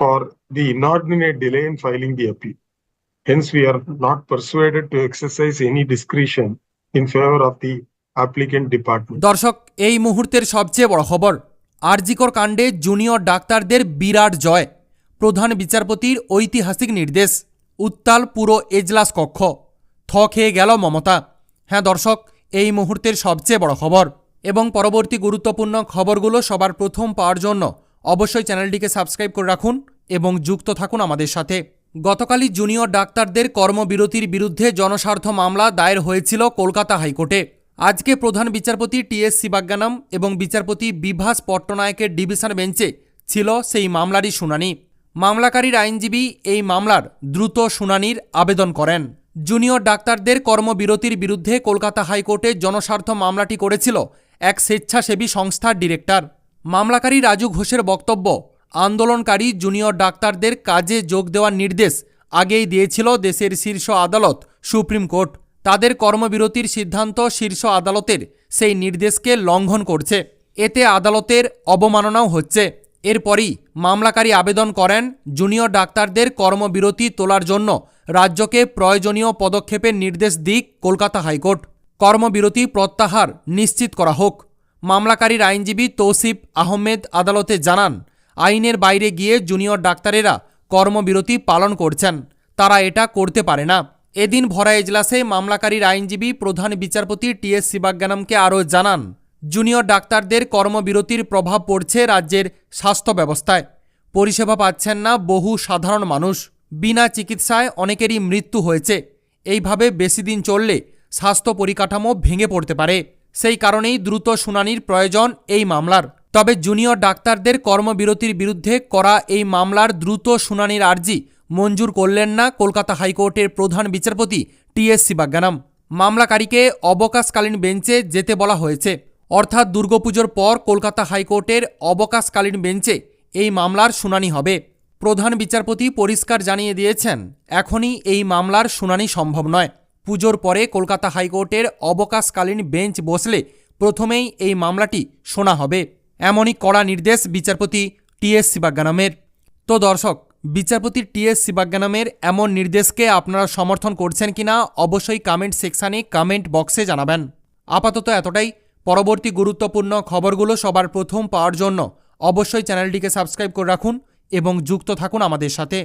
for the inordinate delay in filing the appeal. Hence, we are not persuaded to exercise any discretion in favor of the applicant department. দর্শক এই মুহূর্তের সবচেয়ে বড় খবর আরজিকর কাণ্ডে junior ডাক্তারদের বিরাট জয় প্রধান বিচারপতির ঐতিহাসিক নির্দেশ উত্তাল পুরো এজলাস কক্ষ থ খেয়ে গেল মমতা হ্যাঁ দর্শক এই মুহূর্তের সবচেয়ে বড় খবর এবং পরবর্তী গুরুত্বপূর্ণ খবরগুলো সবার প্রথম পাওয়ার জন্য অবশ্যই চ্যানেলটিকে সাবস্ক্রাইব করে রাখুন এবং যুক্ত থাকুন আমাদের সাথে। গতকালই জুনিয়র ডাক্তারদের কর্মবিরতির বিরুদ্ধে জনস্বার্থ মামলা দায়ের হয়েছিল কলকাতা হাইকোর্টে। আজকে প্রধান বিচারপতি টিএস সিবাগ্গানাম এবং বিচারপতি বিভাস পট্টনায়কের ডিভিশন বেঞ্চে ছিল সেই মামলারই শুনানি। মামলাকারীর আইনজীবী এই মামলার দ্রুত শুনানির আবেদন করেন। জুনিয়র ডাক্তারদের কর্মবিরতির বিরুদ্ধে কলকাতা হাইকোর্টে জনস্বার্থ মামলাটি করেছিল এক স্বেচ্ছাসেবী সংস্থার ডিরেক্টর। মামলাকারী রাজু ঘোষের বক্তব্য, আন্দোলনকারী জুনিয়র ডাক্তারদের কাজে যোগ দেওয়ার নির্দেশ আগেই দিয়েছিল দেশের শীর্ষ আদালত, সুপ্রিম কোর্ট। তাদের কর্মবিরতির সিদ্ধান্ত শীর্ষ আদালতের, সেই নির্দেশকে লঙ্ঘন করছে। এতে আদালতের অবমাননাও হচ্ছে। এরপরই মামলাকারী আবেদন করেন জুনিয়র ডাক্তারদের কর্মবিরতি তোলার জন্য রাজ্যকে প্রয়োজনীয় পদক্ষেপের নির্দেশ দিক কলকাতা হাইকোর্ট। কর্মবিরতি প্রত্যাহার নিশ্চিত করা হোক। মামলাকারীর আইনজীবী তৌসিফ আহমেদ আদালতে জানান, আইনের বাইরে গিয়ে জুনিয়র ডাক্তারেরা কর্মবিরতি পালন করছেন। তারা এটা করতে পারে না। এদিন ভরা এজলাসে মামলাকারীর আইনজীবী প্রধান বিচারপতি টিএস শিবাজ্ঞানমকে আরও জানান, জুনিয়র ডাক্তারদের কর্মবিরতির প্রভাব পড়ছে রাজ্যের স্বাস্থ্য ব্যবস্থায়। পরিষেবা পাচ্ছেন না বহু সাধারণ মানুষ। বিনা চিকিৎসায় অনেকেরই মৃত্যু হয়েছে। এইভাবে বেশি দিন চললে স্বাস্থ্য পরিকাঠামো ভেঙে পড়তে পারে। সেই কারণেই দ্রুত শুনানির প্রয়োজন এই মামলার। তবে জুনিয়র ডাক্তারদের কর্মবিরতির বিরুদ্ধে করা এই মামলার দ্রুত শুনানির আর্জি মঞ্জুর করলেন না কলকাতা হাইকোর্টের প্রধান বিচারপতি টিএস শিবাজ্ঞানাম। মামলাকারীকে অবকাশকালীন বেঞ্চে যেতে বলা হয়েছে। অর্থাৎ দুর্গাপুজোর পর কলকাতা হাইকোর্টের অবকাশকালীন বেঞ্চে এই মামলার শুনানি হবে। প্রধান বিচারপতি পরিষ্কার জানিয়ে দিয়েছেন, এখনই এই মামলার শুনানি সম্ভব নয়। পুজোর পরে কলকাতা হাইকোর্টের অবকাশকালীন বেঞ্চ বসলে প্রথমেই এই মামলাটি শোনা হবে। এমনই কড়া নির্দেশ বিচারপতি টিএস শিবাজ্ঞানামের। তো দর্শক, বিচারপতি টিএস শিবাজ্ঞানামের এমন নির্দেশকে আপনারা সমর্থন করছেন কিনা অবশ্যই কমেন্ট সেকশানে কমেন্ট বক্সে জানাবেন। আপাতত এতটাই। পরবর্তী গুরুত্বপূর্ণ খবরগুলো সবার প্রথম পাওয়ার জন্য অবশ্যই চ্যানেলটিকে সাবস্ক্রাইব করে রাখুন এবং যুক্ত থাকুন আমাদের সাথে।